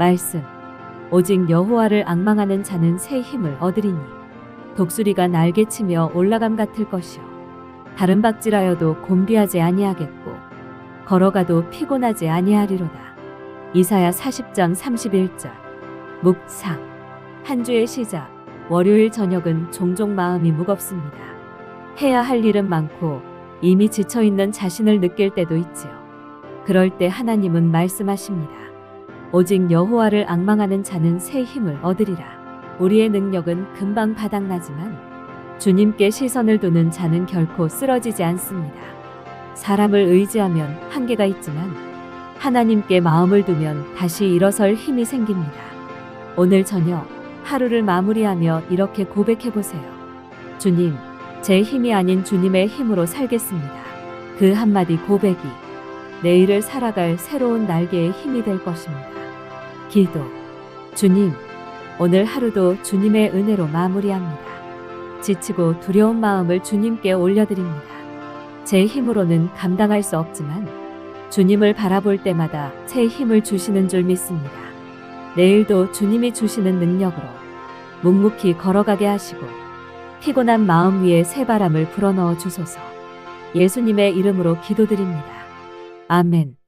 말씀. 오직 여호와를 앙망하는 자는 새 힘을 얻으리니 독수리가 날개치며 올라감 같을 것이요 다른 박질하여도 곤비하지 아니하겠고 걸어가도 피곤하지 아니하리로다. 이사야 40장 31절. 묵상. 한 주의 시작. 월요일 저녁은 종종 마음이 무겁습니다. 해야 할 일은 많고 이미 지쳐 있는 자신을 느낄 때도 있지요. 그럴 때 하나님은 말씀하십니다. 오직 여호와를 앙망하는 자는 새 힘을 얻으리라. 우리의 능력은 금방 바닥나지만 주님께 시선을 두는 자는 결코 쓰러지지 않습니다. 사람을 의지하면 한계가 있지만 하나님께 마음을 두면 다시 일어설 힘이 생깁니다. 오늘 저녁 하루를 마무리하며 이렇게 고백해 보세요. 주님, 제 힘이 아닌 주님의 힘으로 살겠습니다. 그 한마디 고백이 내일을 살아갈 새로운 날개의 힘이 될 것입니다. 기도. 주님, 오늘 하루도 주님의 은혜로 마무리합니다. 지치고 두려운 마음을 주님께 올려드립니다. 제 힘으로는 감당할 수 없지만 주님을 바라볼 때마다 새 힘을 주시는 줄 믿습니다. 내일도 주님이 주시는 능력으로 묵묵히 걸어가게 하시고 피곤한 마음 위에 새 바람을 불어넣어 주소서. 예수님의 이름으로 기도드립니다. 아멘.